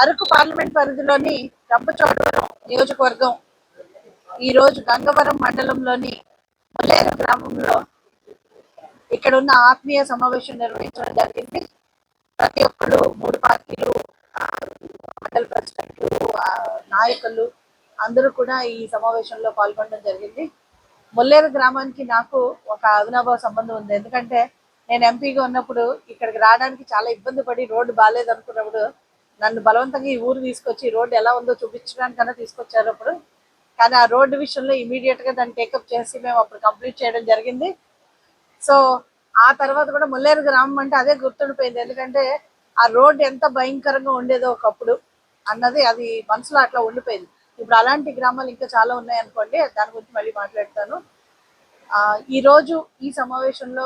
Araku parliament పరిధిలోని రంపచోడవరం నియోజకవర్గం ఈ రోజు గంగవరం మండలంలోని ముల్లేరు గ్రామంలో ఇక్కడ ఉన్న ఆత్మీయ సమావేశం నిర్వహించడం జరిగింది. ప్రతి ఒక్కరు మూడు పార్టీలు మండల ప్రెసిడెంట్లు నాయకులు అందరూ కూడా ఈ సమావేశంలో పాల్గొనడం జరిగింది. ముల్లేరు గ్రామానికి నాకు ఒక అవినాభావ సంబంధం ఉంది. ఎందుకంటే నేను ఎంపీగా ఉన్నప్పుడు ఇక్కడికి రావడానికి చాలా ఇబ్బంది పడి రోడ్డు బాగాలేదు అనుకున్నప్పుడు నన్ను బలవంతంగా ఈ ఊరు తీసుకొచ్చి రోడ్డు ఎలా ఉందో చూపించడానికన్నా తీసుకొచ్చారు అప్పుడు. కానీ ఆ రోడ్డు విషయంలో ఇమీడియట్గా దాన్ని టేకప్ చేసి మేము అప్పుడు కంప్లీట్ చేయడం జరిగింది. సో ఆ తర్వాత కూడా ముల్లేరు గ్రామం అంటే అదే గుర్తుండిపోయింది. ఎందుకంటే ఆ రోడ్డు ఎంత భయంకరంగా ఉండేదో ఒకప్పుడు అన్నది అది మనసులో అట్లా ఉండిపోయింది. ఇప్పుడు అలాంటి గ్రామాలు ఇంకా చాలా ఉన్నాయి అనుకోండి దాని గురించి మళ్ళీ మాట్లాడతాను. ఈరోజు ఈ రోజు ఈ సమావేశంలో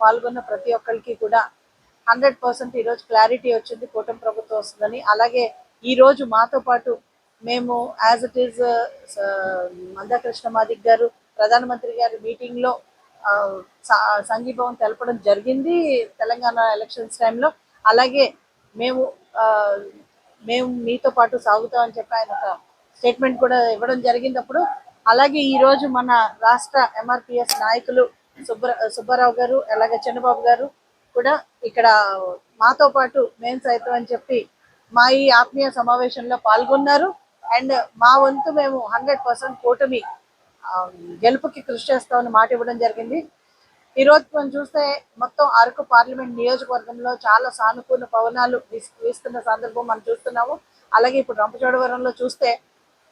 పాల్గొన్న ప్రతి ఒక్కరికి కూడా హండ్రెడ్ పర్సెంట్ ఈరోజు క్లారిటీ వచ్చింది కూటమి ప్రభుత్వం వస్తుందని. అలాగే ఈరోజు మాతో పాటు మేము as it is Mandakrishna Madiga గారు ప్రధానమంత్రి గారి మీటింగ్లో సంఘీభావం తెలపడం జరిగింది తెలంగాణ ఎలక్షన్స్ టైంలో అలాగే మేము మేము మీతో పాటు సాగుతామని చెప్పి ఆయన ఒక స్టేట్మెంట్ కూడా ఇవ్వడం జరిగింది అప్పుడు అలాగే ఈరోజు మన రాష్ట్ర ఎంఆర్పిఎస్ నాయకులు సుబ్బర సుబ్బారావు గారు అలాగే చంద్రబాబు గారు కూడా ఇక్కడ మాతో పాటు మేము సైతం అని చెప్పి మా ఈ ఆత్మీయ సమావేశంలో పాల్గొన్నారు. అండ్ మా వంతు మేము హండ్రెడ్ పర్సెంట్ కూటమి గెలుపుకి కృషి చేస్తామని మాట ఇవ్వడం జరిగింది. ఈరోజు మనం చూస్తే మొత్తం అరకు పార్లమెంట్ నియోజకవర్గంలో చాలా సానుకూల పవనాలు వీస్తున్న సందర్భం మనం చూస్తున్నాము. అలాగే ఇప్పుడు రంపచోడవరంలో చూస్తే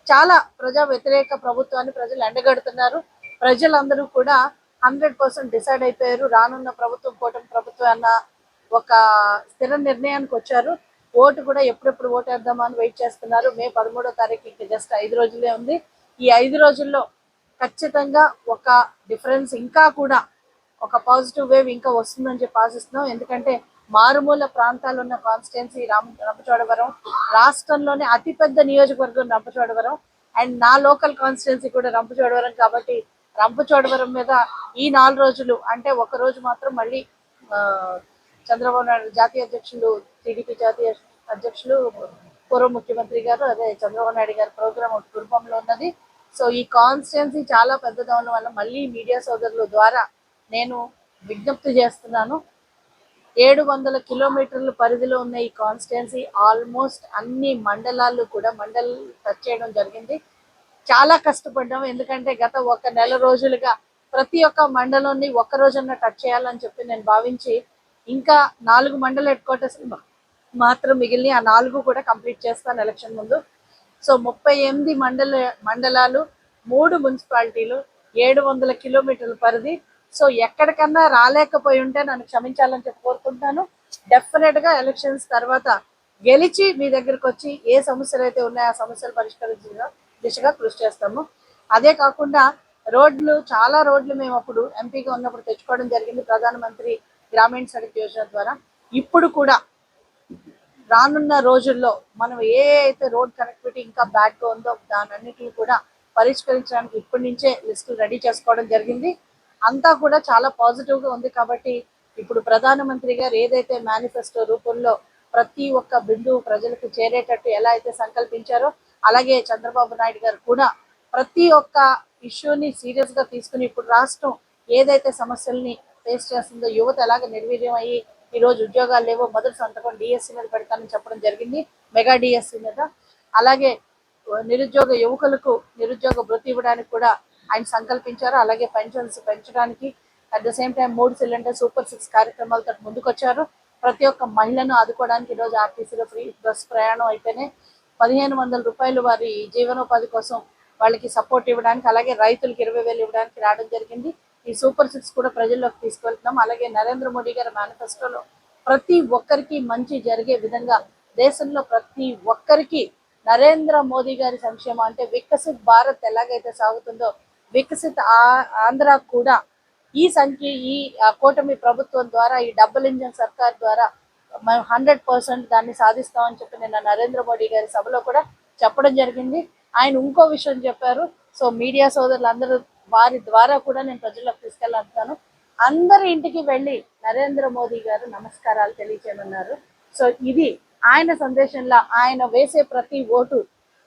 చాలా ప్రజా వ్యతిరేక ప్రభుత్వాన్ని ప్రజలు ఎండగడుతున్నారు. ప్రజలందరూ కూడా హండ్రెడ్ పర్సెంట్ డిసైడ్ అయిపోయారు. రానున్న ప్రభుత్వం కూటమి ప్రభుత్వం అన్న ఒక స్థిర నిర్ణయానికి వచ్చారు. ఓటు కూడా ఎప్పుడెప్పుడు ఓటు వేద్దామని వెయిట్ చేస్తున్నారు. మే పదమూడో తారీఖు ఇంకా జస్ట్ ఐదు రోజులే ఉంది. ఈ ఐదు రోజుల్లో ఖచ్చితంగా ఒక డిఫరెన్స్ ఇంకా కూడా ఒక పాజిటివ్ వేవ్ ఇంకా వస్తుందని చెప్పి ఆశిస్తున్నాం. ఎందుకంటే మారుమూల ప్రాంతాలు ఉన్న కాన్స్టిట్యున్సీ రామ రంపచోడవరం రాష్ట్రంలోనే అతిపెద్ద నియోజకవర్గం రంపచోడవరం. అండ్ నా లోకల్ కాన్స్టిట్యున్సీ కూడా రంపచోడవరం కాబట్టి రంపచోడవరం మీద ఈ నాలుగు రోజులు అంటే ఒక రోజు మాత్రం మళ్ళీ చంద్రబాబు నాయుడు జాతీయ అధ్యక్షులు టీడీపీ జాతీయ అధ్యక్షులు పూర్వ ముఖ్యమంత్రి గారు అదే చంద్రబాబు నాయుడు గారి ప్రోగ్రామ్ ఒక కుటుంబంలో ఉన్నది. సో ఈ కాన్స్టిట్యున్సీ చాలా పెద్దదవడం వల్ల మళ్ళీ మీడియా సోదరుల ద్వారా నేను విజ్ఞప్తి చేస్తున్నాను. ఏడు వందల కిలోమీటర్ల పరిధిలో ఉన్న ఈ కాన్స్టిట్యున్సీ ఆల్మోస్ట్ అన్ని మండలాలు కూడా మండల్ టచ్ చేయడం జరిగింది. చాలా కష్టపడ్డాం. ఎందుకంటే గత ఒక నెల రోజులుగా ప్రతి ఒక్క మండలాన్ని ఒక్క రోజున టచ్ చేయాలని చెప్పి నేను భావించి ఇంకా నాలుగు మండల హెడ్ క్వార్టర్స్ మాత్రం మిగిలిన ఆ నాలుగు కూడా కంప్లీట్ చేస్తాను ఎలక్షన్ ముందు. సో ముప్పై ఎనిమిది మండల మండలాలు మూడు మున్సిపాలిటీలు ఏడు వందల కిలోమీటర్ల పరిధి. సో ఎక్కడికన్నా రాలేకపోయి ఉంటే నన్ను క్షమించాలని చెప్పి కోరుకుంటాను డెఫినెట్గా ఎలక్షన్స్ తర్వాత గెలిచి మీ దగ్గరకు వచ్చి ఏ సమస్యలు అయితే ఉన్నాయో ఆ సమస్యలు పరిష్కరించిందో దిశగా కృషి చేస్తాము. అదే కాకుండా రోడ్లు చాలా రోడ్లు మేము అప్పుడు ఎంపీగా ఉన్నప్పుడు తెచ్చుకోవడం జరిగింది ప్రధానమంత్రి గ్రామీణ సడక్ యోజన ద్వారా. ఇప్పుడు కూడా రానున్న రోజుల్లో మనం ఏ అయితే రోడ్ కనెక్టివిటీ ఇంకా బ్యాడ్గా ఉందో దానన్నిటిని కూడా పరిష్కరించడానికి ఇప్పటి నుంచే లిస్టు రెడీ చేసుకోవడం జరిగింది. అంతా కూడా చాలా పాజిటివ్గా ఉంది కాబట్టి ఇప్పుడు ప్రధానమంత్రి గారు ఏదైతే మేనిఫెస్టో రూపంలో ప్రతి ఒక్క బిందువు ప్రజలకు చేరేటట్టు ఎలా అయితే సంకల్పించారో అలాగే చంద్రబాబు నాయుడు గారు కూడా ప్రతి ఒక్క ఇష్యూని సీరియస్గా తీసుకుని ఇప్పుడు రాష్ట్రం ఏదైతే సమస్యల్ని ఫేస్ చేస్తుందో యువత ఎలాగ నిర్వీర్యం అయ్యి ఈ రోజు ఉద్యోగాలు లేవో మొదటి సంతకం డిఎస్సి మీద పెడతానని చెప్పడం జరిగింది. మెగా డిఎస్సి మీద. అలాగే నిరుద్యోగ యువకులకు నిరుద్యోగ వృత్తి ఇవ్వడానికి కూడా ఆయన సంకల్పించారు. అలాగే పెన్షన్స్ పెంచడానికి అట్ ద సేమ్ టైం మూడు సిలిండర్ సూపర్ సిక్స్ కార్యక్రమాలతో ముందుకొచ్చారు. ప్రతి ఒక్క మహిళను ఆదుకోవడానికి ఈరోజు ఆర్టీసీలో ఫ్రీ బస్ ప్రయాణం అయితేనే పదిహేను వందల రూపాయలు వారి జీవనోపాధి కోసం వాళ్ళకి సపోర్ట్ ఇవ్వడానికి అలాగే రైతులకు ఇరవై వేలు ఇవ్వడానికి రావడం జరిగింది. ఈ సూపర్ సిక్స్ కూడా ప్రజల్లోకి తీసుకెళ్తున్నాం. అలాగే నరేంద్ర మోడీ గారి మేనిఫెస్టోలో ప్రతి ఒక్కరికి మంచి జరిగే విధంగా దేశంలో ప్రతి ఒక్కరికి నరేంద్ర మోదీ గారి సంక్షేమం అంటే వికసిత్ భారత్ ఎలాగైతే సాగుతుందో వికసిత్ ఆ- ఆంధ్ర కూడా ఈ సంఖ్య ఈ కూటమి ప్రభుత్వం ద్వారా ఈ డబుల్ ఇంజన్ సర్కార్ ద్వారా మేము హండ్రెడ్ పర్సెంట్ దాన్ని సాధిస్తామని చెప్పి నిన్న నరేంద్ర మోడీ గారి సభలో కూడా చెప్పడం జరిగింది. ఆయన ఇంకో విషయం చెప్పారు. సో మీడియా సోదరులందరూ వారి ద్వారా కూడా నేను ప్రజల్లోకి తీసుకెళ్ళాను అందరి ఇంటికి వెళ్ళి నరేంద్ర మోదీ గారు నమస్కారాలు తెలియచేయమన్నారు సో ఇది ఆయన సందేశంలో ఆయన వేసే ప్రతి ఓటు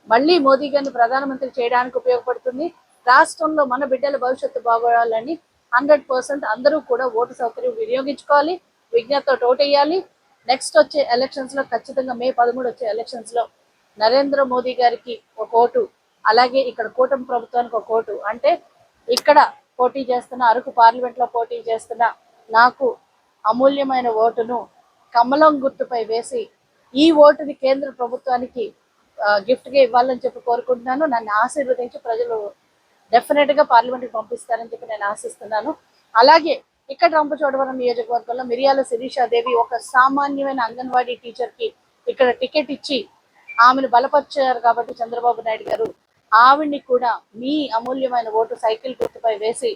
మళ్ళీ మోదీ గారిని ప్రధానమంత్రి చేయడానికి ఉపయోగపడుతుంది. రాష్ట్రంలో మన బిడ్డల భవిష్యత్తు బాగోవాలని హండ్రెడ్ పర్సెంట్ అందరూ కూడా ఓటు సౌకర్యం వినియోగించుకోవాలి. విజ్ఞతతో ఓటేయాలి. నెక్స్ట్ వచ్చే ఎలక్షన్స్లో ఖచ్చితంగా మే పదమూడు వచ్చే ఎలక్షన్స్లో నరేంద్ర మోదీ గారికి ఒక ఓటు అలాగే ఇక్కడ కూటమి ప్రభుత్వానికి ఒక ఓటు. అంటే ఇక్కడ పోటీ చేస్తున్న అరకు పార్లమెంట్లో పోటీ చేస్తున్న నాకు అమూల్యమైన ఓటును కమలం గుర్తుపై వేసి ఈ ఓటుని కేంద్ర ప్రభుత్వానికి గిఫ్ట్గా ఇవ్వాలని చెప్పి కోరుకుంటున్నాను. నన్ను ఆశీర్వదించి ప్రజలు డెఫినెట్గా పార్లమెంట్ పంపిస్తారని చెప్పి నేను ఆశిస్తున్నాను. అలాగే ఇక్కడ రంపచోడవరం నియోజకవర్గంలో మిరియాల శిరీషాదేవి ఒక సామాన్యమైన అంగన్వాడీ టీచర్కి ఇక్కడ టికెట్ ఇచ్చి ఆమెను బలపరిచారు కాబట్టి చంద్రబాబు నాయుడు గారు. ఆవిడ్ని కూడా మీ అమూల్యమైన ఓటు సైకిల్ గుర్తుపై వేసి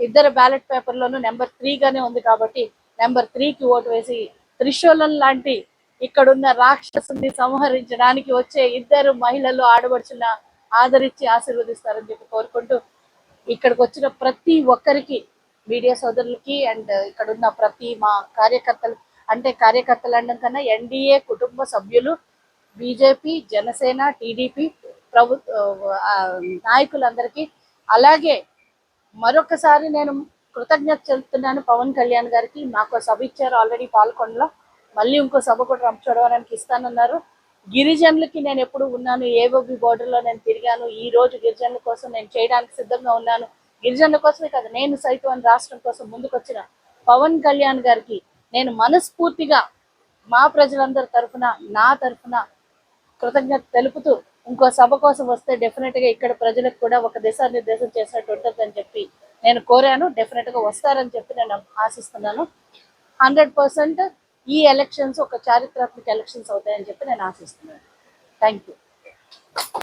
ఇద్దరు బ్యాలెట్ పేపర్లోనూ నెంబర్ త్రీగానే ఉంది కాబట్టి నెంబర్ త్రీకి ఓటు వేసి త్రిశూలం లాంటి ఇక్కడున్న రాక్షసుని సంహరించడానికి వచ్చే ఇద్దరు మహిళలు ఆడబడుచున్న ఆదరించి ఆశీర్వదిస్తారని చెప్పి కోరుకుంటూ ఇక్కడికి వచ్చిన ప్రతి ఒక్కరికి మీడియా సోదరులకి అండ్ ఇక్కడ ఉన్న ప్రతి మా కార్యకర్తలు అంటే కార్యకర్తలు అనడం కన్నా ఎన్డీఏ కుటుంబ సభ్యులు బీజేపీ జనసేన టీడీపీ ప్రభుత్వ నాయకులందరికీ అలాగే మరొకసారి నేను కృతజ్ఞత చెందుతున్నాను పవన్ కళ్యాణ్ గారికి. నాకు సభ ఇచ్చారు ఆల్రెడీ పాల్గొనలో మళ్ళీ ఇంకో సభ కూడా రంపచోడవరానికి ఇస్తానన్నారు. గిరిజనులకి నేను ఎప్పుడు ఉన్నాను ఏవోబి బోర్డర్లో నేను తిరిగాను ఈ రోజు గిరిజనుల కోసం నేను చేయడానికి సిద్ధంగా ఉన్నాను గిరిజనుల కోసమే కాదు నేను సైతం అని రాష్ట్రం కోసం ముందుకొచ్చిన పవన్ కళ్యాణ్ గారికి నేను మనస్ఫూర్తిగా మా ప్రజలందరి తరఫున నా తరఫున కృతజ్ఞత తెలుపుతూ ఇంకో సభ కోసం వస్తే డెఫినెట్గా ఇక్కడ ప్రజలకు కూడా ఒక దిశానిర్దేశం చేసినట్టు ఉంటుందని చెప్పి నేను కోరాను. డెఫినెట్గా వస్తారని చెప్పి నేను ఆశిస్తున్నాను. హండ్రెడ్ పర్సెంట్ ఈ ఎలక్షన్స్ ఒక చారిత్రాత్మక ఎలక్షన్స్ అవుతాయని చెప్పి నేను ఆశిస్తున్నాను. Thank you